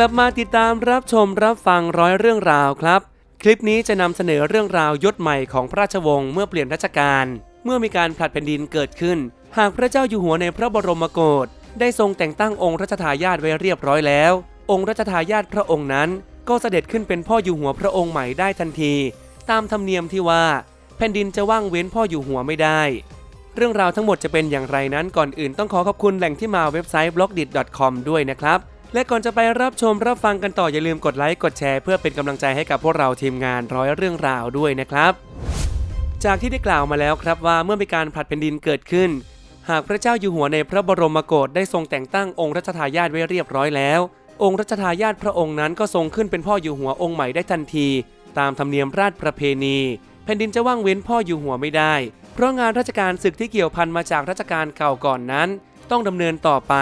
ลับมาติดตามรับชมรับฟังร้อยเรื่องราวครับ คลิปนี้จะนำเสนอเรื่องราวยศใหม่ของพระราชวงศ์เมื่อเปลี่ยนรัชกาลเมื่อมีการผลัดแผ่นดินเกิดขึ้น หากพระเจ้าอยู่หัวในพระบรมโกศได้ทรงแต่งตั้งองค์รัชทายาทไว้เรียบร้อยแล้ว องค์รัชทายาทพระองค์นั้น ก็เสด็จขึ้นเป็นพ่ออยู่หัวพระองค์ใหม่ได้ทันที ตามธรรมเนียมที่ว่า แผ่นดินจะว่างเว้นพ่ออยู่หัวไม่ได้ เรื่องราวทั้งหมดจะเป็นอย่างไรนั้นก่อนอื่นต้องขอขอบคุณแหล่งที่มาเว็บไซต์ b l o g d i t c o m ด้วยนะครับ และก่อนจะไปรับชมรับฟังกันต่ออย่าลืมกดไลค์กดแชร์เพื่อเป็นกำลังใจให้กับพวกเราทีมงานร้อยเรื่องราวด้วยนะครับ จากที่ได้กล่าวมาแล้วครับว่าเมื่อมีการผลัดแผ่นดินเกิดขึ้น หากพระเจ้าอยู่หัวในพระบรมโกศได้ทรงแต่งตั้งองค์รัชทายาทไว้เรียบร้อยแล้ว องค์รัชทายาทพระองค์นั้นก็ทรงขึ้นเป็นพ่ออยู่หัวองค์ใหม่ได้ทันที ตามธรรมเนียมราชประเพณี แผ่นดินจะว่างเว้นพ่ออยู่หัวไม่ได้ เพราะงานราชการศึกที่เกี่ยวพันมาจากราชการเก่าก่อนนั้น ต้องดำเนินต่อไป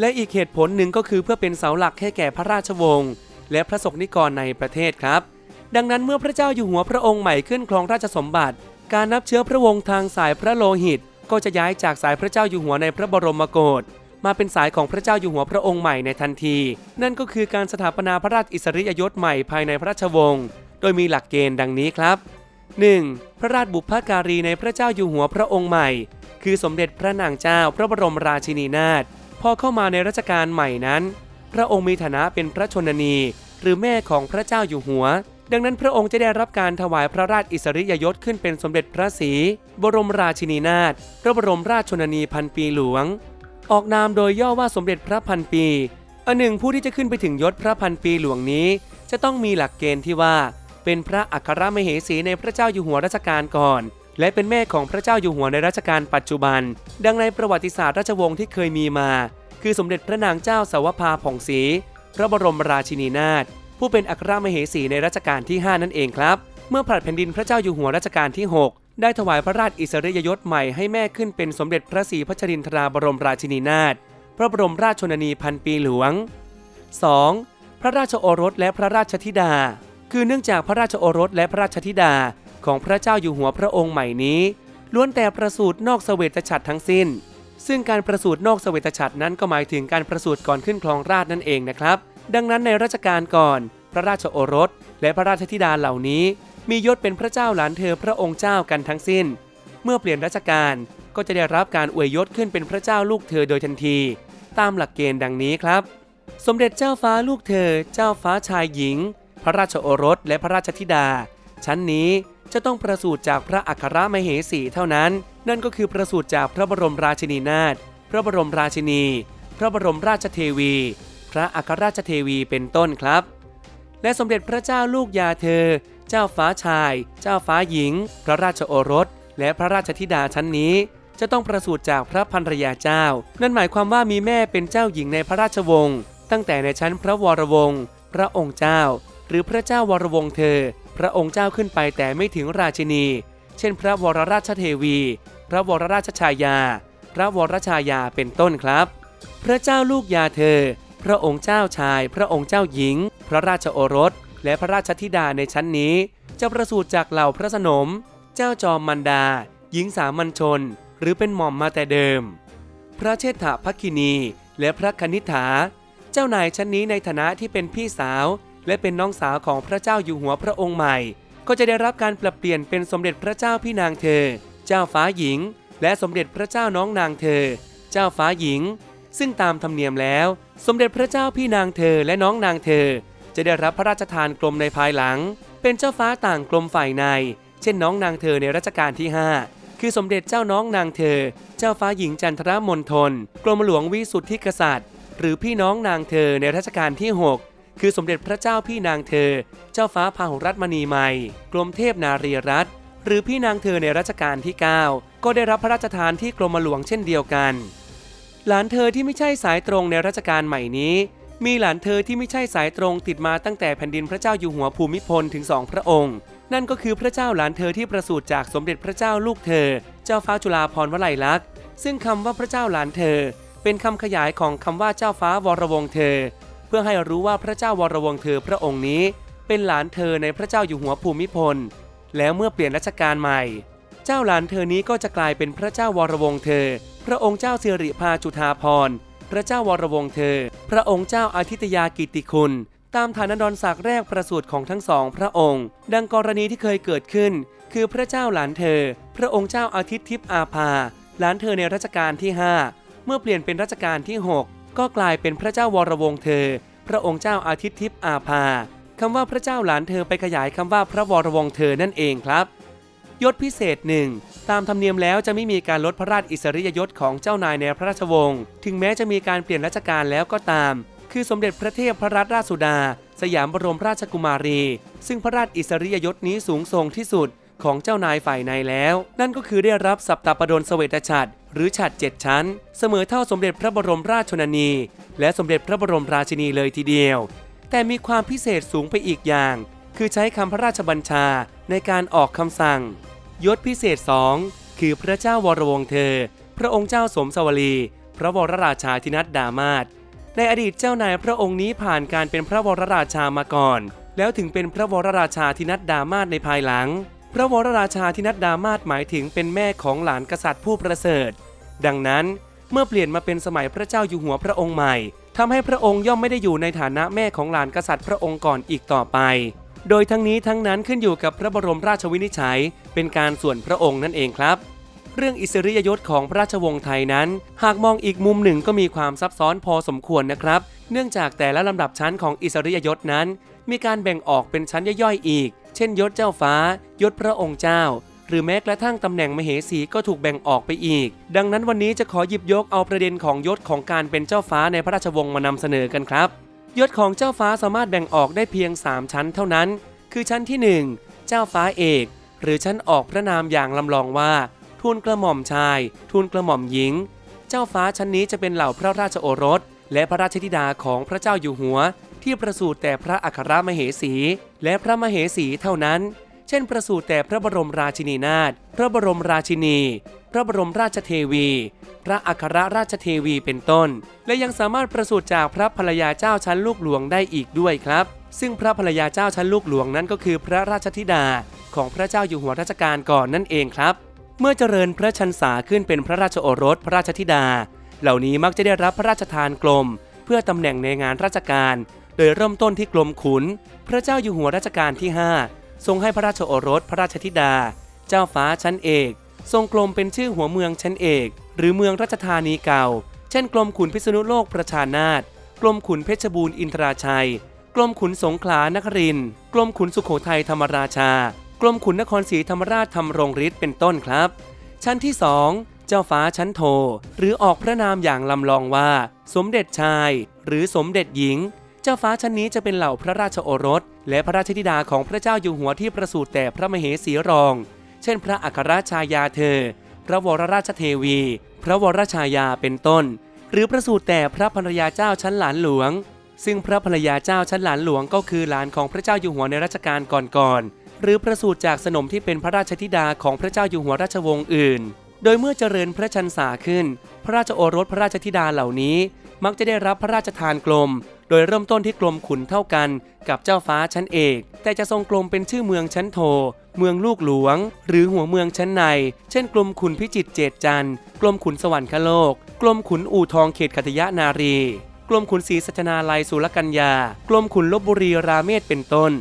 และอีกเหตุผลหนึ่งก็คือเพื่อเป็นเสาหลักให้แก่พระราชวงศ์และพระสงฆ์นิกรในประเทศครับ ดังนั้นเมื่อพระเจ้าอยู่หัวพระองค์ใหม่ขึ้นครองราชสมบัติ การนับเชื้อพระวงศ์ทางสายพระโลหิต ก็จะย้ายจากสายพระเจ้าอยู่หัวในพระบรมโกศมาเป็นสายของพระเจ้าอยู่หัวพระองค์ใหม่ในทันที นั่นก็คือการสถาปนาพระราชอิสริยยศใหม่ภายในพระราชวงศ์ โดยมีหลักเกณฑ์ดังนี้ครับ 1. พระราชบุพการีในพระเจ้าอยู่หัวพระองค์ใหม่ คือสมเด็จพระนางเจ้าพระบรมราชินีนาถพอเข้ามาในรัชกาลใหม่นั้น พระองค์มีฐานะเป็นพระชนนี หรือแม่ของพระเจ้าอยู่หัว ดังนั้นพระองค์จะได้รับการถวายพระราชอิสริยยศขึ้นเป็นสมเด็จพระศรีบรมราชินีนาถพระบรมราชชนนีพันปีหลวง ออกนามโดยย่อว่าสมเด็จพระพันปีอันหนึ่งผู้ที่จะขึ้นไปถึงยศพระพันปีหลวงนี้ จะต้องมีหลักเกณฑ์ที่ว่า เป็นพระอัครมเหสีในพระเจ้าอยู่หัวรัชกาลก่อน และเป็นแม่ของพระเจ้าอยู่หัวในรัชกาลปัจจุบัน ดังในประวัติศาสตร์ราชวงศ์ที่เคยมีมา คือสมเด็จพระนางเจ้าสาวภาผ่องศรีพระบรมราชินีนาถผู้เป็นอัครมเหสีในรัชกาลที่ 5 นั่นเองครับ เมื่อผลัดแผ่นดินพระเจ้าอยู่หัวรัชกาลที่ 6 ได้ถวายพระราชอิสริยยศใหม่ให้แม่ขึ้นเป็นสมเด็จพระศรีพัชรินทราบรมราชินีนาถพระบรมราชชนนีพันปีหลวง 2. พระราชโอรสและพระราชธิดา คือเนื่องจากพระราชโอรสและพระราชธิดา ของพระเจ้าอยู่หัวพระองค์ใหม่นี้ ล้วนแต่ประสูตินอกเสวตฉัตรทั้งสิ้น ซึ่งการประสูตินอกเสวตฉัตรนั้นก็หมายถึงการประสูติก่อนขึ้นครองราชนั่นเองนะครับ ดังนั้นในรัชกาลก่อน พระราชโอรส และพระราชธิดาเหล่านี้ มียศเป็นพระเจ้าหลานเธอพระองค์เจ้ากันทั้งสิ้น เมื่อเปลี่ยนรัชกาลก็จะได้รับการอวยยศขึ้นเป็นพระเจ้าลูกเธอโดยทันที ตามหลักเกณฑ์ดังนี้ครับ สมเด็จเจ้าฟ้าลูกเธอ เจ้าฟ้าชายหญิง พระราชโอรสและพระราชธิดา ชั้นนี้ จะต้องประสูติจากพระอัครมเหสีเท่านั้น นั่นก็คือประสูติจากพระบรมราชินีนาถ พระบรมราชินี พระบรมราชเทวี พระอัครราชเทวีเป็นต้นครับ และสมเด็จพระเจ้าลูกยาเธอ เจ้าฟ้าชาย เจ้าฟ้าหญิง พระราชโอรส และพระราชธิดาชั้นนี้ จะต้องประสูติจากพระพันรยาเจ้า นั่นหมายความว่ามีแม่เป็นเจ้าหญิงในพระราชวงศ์ตั้งแต่ในชั้นพระวรวงศ์พระองค์เจ้า หรือพระเจ้าวรวงศ์เธอ พระองค์เจ้าขึ้นไปแต่ไม่ถึงราชินี เช่น พระวรราชเทวี พระวรราชชายา พระวรชายาเป็นต้นครับ พระเจ้าลูกยาเธอ พระองค์เจ้าชาย พระองค์เจ้าหญิง พระราชโอรส และพระราชธิดาในชั้นนี้ จะประสูติจากเหล่าพระสนม เจ้าจอมมันดา หญิงสามัญชน หรือเป็นหม่อมมาแต่เดิม พระเชษฐาภคินี และพระคณิษฐา เจ้านายชั้นนี้ในฐานะที่เป็นพี่สาว และเป็นน้องสาวของพระเจ้าอยู่หัวพระองค์ใหม่ ก็จะได้รับการปรับเปลี่ยนเป็นสมเด็จพระเจ้าพี่นางเธอ เจ้าฟ้าหญิง และสมเด็จพระเจ้าน้องนางเธอ เจ้าฟ้าหญิง ซึ่งตามธรรมเนียมแล้ว สมเด็จพระเจ้าพี่นางเธอและน้องนางเธอ จะได้รับพระราชทานกรมในภายหลัง เป็นเจ้าฟ้าต่างกรมฝ่ายใน เช่นน้องนางเธอในรัชกาลที่ 5 คือสมเด็จเจ้าน้องนางเธอ เจ้าฟ้าหญิงจันทรมณฑลกรมหลวงวิสุทธิกษัตริย์ หรือพี่น้องนางเธอในรัชกาลที่ 6 คือสมเด็จพระเจ้าพี่นางเธอ เจ้าฟ้าพาหุรัตมณีใหม่กรมเทพนารีรัตน์หรือพี่นางเธอในรัชกาลที่ 9 ก็ได้รับพระราชทานที่กรมหลวงเช่นเดียวกัน หลานเธอที่ไม่ใช่สายตรงในรัชกาลใหม่นี้ มีหลานเธอที่ไม่ใช่สายตรงติดมาตั้งแต่แผ่นดินพระเจ้าอยู่หัวภูมิพลถึงสองพระองค์ นั่นก็คือพระเจ้าหลานเธอที่ประสูติจากสมเด็จพระเจ้าลูกเธอ เจ้าฟ้าจุฬาภรณ์วลัยลักษณ์ซึ่งคำว่าพระเจ้าหลานเธอ เป็นคำขยายของคำว่าเจ้าฟ้าวรวงเธอ เพื่อให้รู้ว่าพระเจ้าวรวงเธอพระองค์นี้ เป็นหลานเธอในพระเจ้าอยู่หัวภูมิพล แล้วเมื่อเปลี่ยนรัชกาลใหม่ เจ้าหลานเธอนี้ก็จะกลายเป็นพระเจ้าวรวงเธอ พระองค์เจ้าสิริพาจุฑาภรพระเจ้าวรวงเธอ พระองค์เจ้าอาทิตยากิติคุณ ตามฐานันดรศักดิ์แรกประสูติของทั้งสองพระองค์ ดังกรณีที่เคยเกิดขึ้น คือพระเจ้าหลานเธอ พระองค์เจ้าอาทิตย์ทิพย์อาภาหลานเธอในรัชกาลที่ 5 เมื่อเปลี่ยนเป็นรัชกาลที่ 6 ก็กลายเป็นพระเจ้าวรวงเธอ พระองค์เจ้าอาทิตย์ทิพย์อาภาคำว่าพระเจ้าหลานเธอไปขยายคำว่าพระวรวงเธอนั่นเองครับ ยศพิเศษหนึ่งตามธรรมเนียมแล้วจะไม่มีการลดพระราชอิสริยยศของเจ้านายในพระราชวงศ์ถึงแม้จะมีการเปลี่ยนราชการแล้วก็ตาม คือสมเด็จพระเทพพระรัตนราชสุดา สยามบรมราชกุมารี ซึ่งพระราชอิสริยยศนี้สูงส่งที่สุดของเจ้านายฝ่ายในแล้ว นั่นก็คือได้รับสัปตาปดลเสวตฉัตร หรือฉัตรเจ็ดชั้น เสมอเท่าสมเด็จพระบรมราชชนนี และสมเด็จพระบรมราชินีเลยทีเดียว แต่มีความพิเศษสูงไปอีกอย่าง คือใช้คำพระราชบัญชาในการออกคำสั่ง ยศพิเศษสองคือพระเจ้าวรวงเธอ พระองค์เจ้าสมสวลี พระวรราชาธินัดดามาศในอดีตเจ้านายพระองค์นี้ผ่านการเป็นพระวรราชามาก่อน แล้วถึงเป็นพระวรราชาธินัดดามาศในภายหลัง พระวรราชาธินัดดามาศหมายถึงเป็นแม่ของหลานกษัตริย์ผู้ประเสริฐ ดังนั้นเมื่อเปลี่ยนมาเป็นสมัยพระเจ้าอยู่หัวพระองค์ใหม่ทำให้พระองค์ย่อมไม่ได้อยู่ในฐานะแม่ของหลานกษัตริย์พระองค์ก่อนอีกต่อไป โดยทั้งนี้ทั้งนั้นขึ้นอยู่กับพระบรมราชวินิจฉัย เป็นการส่วนพระองค์นั่นเองครับ เรื่องอิสริยยศของพระราชวงศ์ไทยนั้น หากมองอีกมุมหนึ่งก็มีความซับซ้อนพอสมควรนะครับ เนื่องจากแต่ละลำดับชั้นของอิสริยยศนั้น มีการแบ่งออกเป็นชั้นย่อยๆอีก เช่น ยศเจ้าฟ้า ยศพระองค์เจ้า หรือแม้กระทั่งตำแหน่งมเหสีก็ถูกแบ่งออกไปอีก ดังนั้นวันนี้จะขอหยิบยกเอาประเด็นของยศของการเป็นเจ้าฟ้าในพระราชวงศ์มานำเสนอกันครับ ยศของเจ้าฟ้าสามารถแบ่งออกได้เพียง 3 ชั้นเท่านั้น คือชั้นที่ 1 เจ้าฟ้าเอก หรือชั้นออกพระนามอย่างลำลองว่า ทูลกระหม่อมชาย ทูลกระหม่อมหญิง เจ้าฟ้าชั้นนี้จะเป็นเหล่าพระราชโอรส และพระราชธิดาของพระเจ้าอยู่หัว ที่ประสูติแต่พระอัครมเหสี และพระมเหสีเท่านั้น เช่น ประสูติแต่พระบรมราชินีนาถ พระบรมราชินี พระบรมราชเทวี พระอัครราชเทวีเป็นต้น และยังสามารถประสูติจากพระภรรยาเจ้าชั้นลูกหลวงได้อีกด้วยครับ ซึ่งพระภรรยาเจ้าชั้นลูกหลวงนั้นก็คือพระราชธิดาของพระเจ้าอยู่หัวรัชกาลก่อนนั่นเองครับ เมื่อเจริญพระชันษาขึ้นเป็นพระราชโอรสพระราชธิดา เหล่านี้มักจะได้รับพระราชทานกลม เพื่อตำแหน่งในงานราชการ โดยเริ่มต้นที่กลมขุน พระเจ้าอยู่หัวรัชกาลที่ 5 ทรงให้พระราชโอรสพระราชธิดา เจ้าฟ้าชั้นเอก ทรงกลมเป็นชื่อหัวเมืองชั้นเอก หรือเมืองราชธานีเก่า เช่น กลมขุนพิษณุโลกประชานาถกลมขุนเพชรบูรณ์อินทราชัย กลมขุนสงขลานครินกลมขุนสุโขทัยธรรมราชา กลมขุนนครศรีธรรมราชธรรมรงฤทธิ์เป็นต้นครับ ชั้นที่2เจ้าฟ้าชั้นโท หรือออกพระนามอย่างลำลองว่า สมเด็จชาย หรือสมเด็จหญิง จ้าฟ้าชั้นนี้จะเป็นเหล่าพระราชโอรส และพระราชธิดาของพระเจ้าอยู่หัวที่ประสูติแต่พระมเหสีรอง เช่น พระอัครราชายาเธอ พระวรราชเทวี พระวรชายาเป็นต้น หรือประสูติแต่พระภรรยาเจ้าชั้นหลานหลวง ซึ่งพระภรรยาเจ้าชั้นหลานหลวงก็คือหลานของพระเจ้าอยู่หัวในรัชกาลก่อนๆหรือประสูติจากสนมที่เป็นพระราชธิดาของพระเจ้าอยู่หัวราชวงศ์อื่น โดยเมื่อเจริญพระชันษาขึ้น พระราชโอรสพระราชธิดาเหล่านี้ มักจะได้รับพระราชทานกลม โดยเริ่มต้นที่กลมขุนเท่ากันกับเจ้าฟ้าชั้นเอก แต่จะทรงกลมเป็นชื่อเมืองชั้นโท เมืองลูกหลวง หรือหัวเมืองชั้นใน เช่น กลมขุนพิจิตรเจตจันทร์กลมขุนสวรรคโลก กลมขุนอู่ทองเขตขัตยานารี กลมขุนศรีสัชนาลัยสุรกัญญา กลมขุนลบบุรีราเมศเป็นต้น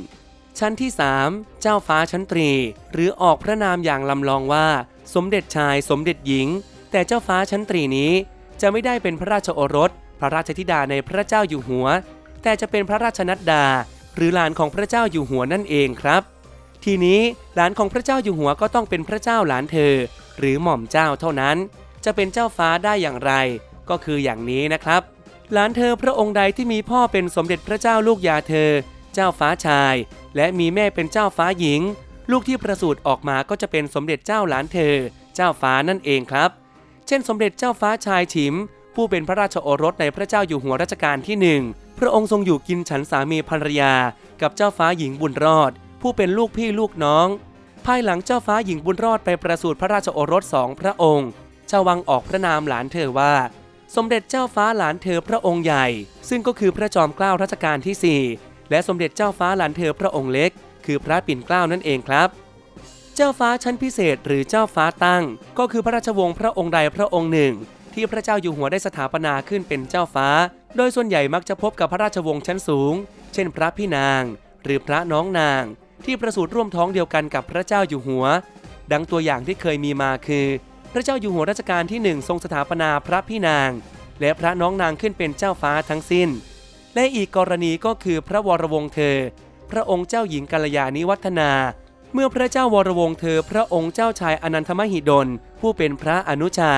ชั้นที่ 3 เจ้าฟ้าชั้นตรี หรือออกพระนามอย่างลำลองว่า สมเด็จชายสมเด็จหญิง แต่เจ้าฟ้าชั้นตรีนี้จะไม่ได้เป็นพระราชโอรส ระราชธิดาในพระเจ้าอยู่หัว แต่จะเป็นพระราชนัดดา หรือหลานของพระเจ้าอยู่หัวนั่นเองครับ ทีนี้หลานของพระเจ้าอยู่หัวก็ต้องเป็นพระเจ้าหลานเธอ หรือหม่อมเจ้าเท่านั้น จะเป็นเจ้าฟ้าได้อย่างไร ก็คืออย่างนี้นะครับ หลานเธอพระองค์ใดที่มีพ่อเป็นสมเด็จพระเจ้าลูกยาเธอ เจ้าฟ้าชาย และมีแม่เป็นเจ้าฟ้าหญิง ลูกที่ประสูติออกมาก็จะเป็นสมเด็จเจ้าหลานเธอ เจ้าฟ้านั่นเองครับ เช่น สมเด็จเจ้าฟ้าชายฉิม ผู้เป็นพระราชโอรสในพระเจ้าอยู่หัวรัชกาลที่หนึ่งพระองค์ทรงอยู่กินฉันสามีภรรยา กับเจ้าฟ้าหญิงบุญรอด ผู้เป็นลูกพี่ลูกน้อง ภายหลังเจ้าฟ้าหญิงบุญรอดไปประสูติพระราชโอรสสองพระองค์ชาววังออกพระนามหลานเธอว่า สมเด็จเจ้าฟ้าหลานเธอพระองค์ใหญ่ ซึ่งก็คือพระจอมเกล้ารัชกาลที่ 4 และสมเด็จเจ้าฟ้าหลานเธอพระองค์เล็ก คือพระปิ่นเกล้านั่นเองครับเจ้าฟ้าชั้นพิเศษหรือเจ้าฟ้าตั้ง ก็คือพระราชวงศ์พระองค์ใดพระองค์หนึ่ง ที่พระเจ้าอยู่หัวได้สถาปนาขึ้นเป็นเจ้าฟ้า โดยส่วนใหญ่มักจะพบกับพระราชวงศ์ชั้นสูง เช่นพระพี่นาง หรือพระน้องนาง ที่ประสูติร่วมท้องเดียวกันกับพระเจ้าอยู่หัว ดังตัวอย่างที่เคยมีมาคือ พระเจ้าอยู่หัวรัชกาลที่หนึ่งทรงสถาปนาพระพี่นาง และพระน้องนางขึ้นเป็นเจ้าฟ้าทั้งสิ้น และอีกกรณีก็คือพระวรวงศ์เธอ พระองค์เจ้าหญิงกัลยาณิวัฒนาเมื่อพระเจ้าวรวงศ์เธอพระองค์เจ้าชายอนันทมหิดล ผู้เป็นพระอนุชา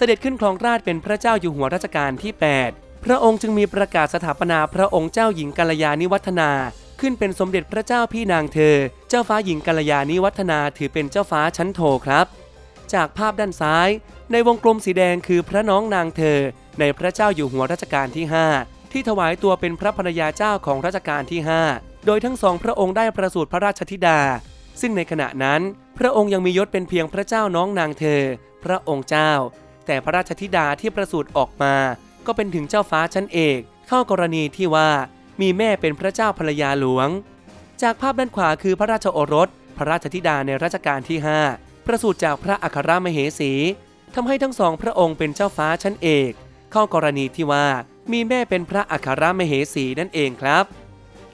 เสด็จขึ้นครองราชเป็นพระเจ้าอยู่หัวรัชกาลที่ 8 พระองค์จึงมีประกาศสถาปนาพระองค์เจ้าหญิงกัลยาณิวัฒนา ขึ้นเป็นสมเด็จพระเจ้าพี่นางเธอ เจ้าฟ้าหญิงกัลยาณิวัฒนาถือเป็นเจ้าฟ้าชั้นโทครับ จากภาพด้านซ้าย ในวงกลมสีแดงคือพระน้องนางเธอ ในพระเจ้าอยู่หัวรัชกาลที่ 5 ที่ถวายตัวเป็นพระภรรยาเจ้าของรัชกาลที่ 5 โดยทั้งสองพระองค์ได้ประสูติพระราชธิดา ซึ่งในขณะนั้น พระองค์ยังมียศเป็นเพียงพระเจ้าน้องนางเธอ พระองค์เจ้า แต่พระราชธิดาที่ประสูติออกมา ก็เป็นถึงเจ้าฟ้าชั้นเอกเข้ากรณีที่ว่ามีแม่เป็นพระเจ้าภรรยาหลวง จากภาพด้านขวาคือพระราชโอรส พระราชธิดาในรัชกาลที่ 5 ประสูติจากพระอัครมเหสีทำให้ทั้งสองพระองค์เป็นเจ้าฟ้าชั้นเอก เข้ากรณีที่ว่ามีแม่เป็นพระอัครมเหสีนั่นเองครับ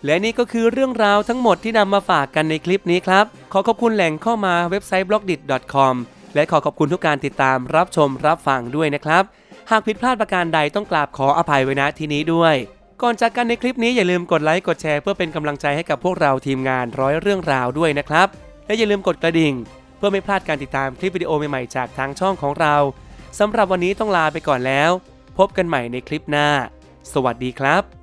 และนี่ก็คือเรื่องราวทั้งหมดที่นำมาฝากกันในคลิปนี้ครับ ขอขอบคุณแหล่งข้ามาเว็บไซต์ blogdit.com และขอขอบคุณทุกการติดตามรับชมรับฟังด้วยนะครับ หากผิดพลาดประการใดต้องกราบขออภัยไว้ณที่นี้ด้วย ก่อนจากกันในคลิปนี้อย่าลืมกดไลค์กดแชร์เพื่อเป็นกำลังใจให้กับพวกเราทีมงานร้อยเรื่องราวด้วยนะครับ และอย่าลืมกดกระดิ่ง เพื่อไม่พลาดการติดตามคลิปวิดีโอใหม่ๆจากทางช่องของเราสำหรับวันนี้ต้องลาไปก่อนแล้ว พบกันใหม่ในคลิปหน้า สวัสดีครับ